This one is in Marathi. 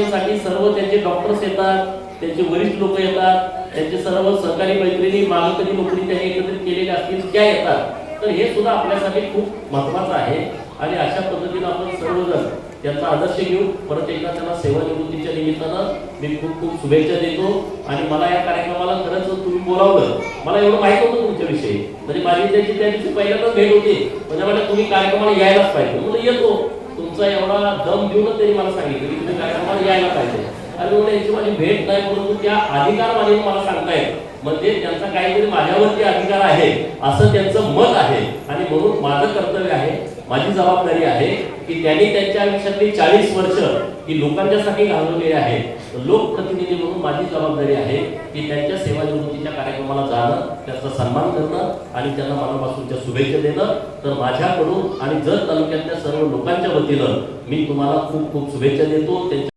ऑपरेशनसाठी सर्व त्यांचे डॉक्टर्स येतात त्यांचे वरिष्ठ लोक येतात त्यांचे सर्व सहकारी मैत्रिणी मागं कधी नोकरी त्यांनी एकत्रित केलेल्या असतील त्या येतात. तर हे सुद्धा आपल्यासाठी खूप महत्वाचं आहे. आणि अशा पद्धतीनं आपण सर्वजण त्यांचा आदर्श घेऊ परत एकदा त्यांना सेवानिवृत्तीच्या निमित्तानं मी खूप खूप शुभेच्छा देतो. आणि मला या कार्यक्रमाला खरंच तुम्ही बोलावलं. मला एवढं माहीत होतं तुमच्याविषयी. म्हणजे माझी त्याची त्या दिवशी पहिल्यांदाच भेट होती. म्हणजे मला तुम्ही कार्यक्रमाला यायलाच पाहिजे. म्हणून येतो. तुमचा एवढा दम देऊनच त्यांनी मला सांगितलं की तुम्ही कार्यक्रमाला यायला पाहिजे. आणि म्हणून यांची माझी भेट नाही परंतु त्या अधिकार माझे मला सांगतायत. म्हणजे त्यांचा काहीतरी माझ्यावरती अधिकार आहे असं त्यांचं मत आहे. आणि म्हणून माझं कर्तव्य आहे माझी जबाबदारी आहे की त्यांनी त्यांच्या आयुष्यातली चाळीस वर्ष ही लोकांच्यासाठी घालवलेली आहे. लोकप्रतिनिधी म्हणून माझी जबाबदारी आहे की त्यांच्या सेवानिवृत्तीच्या कार्यक्रमाला जाणं त्यांचा सन्मान करणं आणि त्यांना मनापासूनच्या शुभेच्छा देणं. तर माझ्याकडून आणि जर तालुक्यातल्या सर्व वतीनं मी तुम्हाला खूप खूप शुभेच्छा देतो. त्यांच्या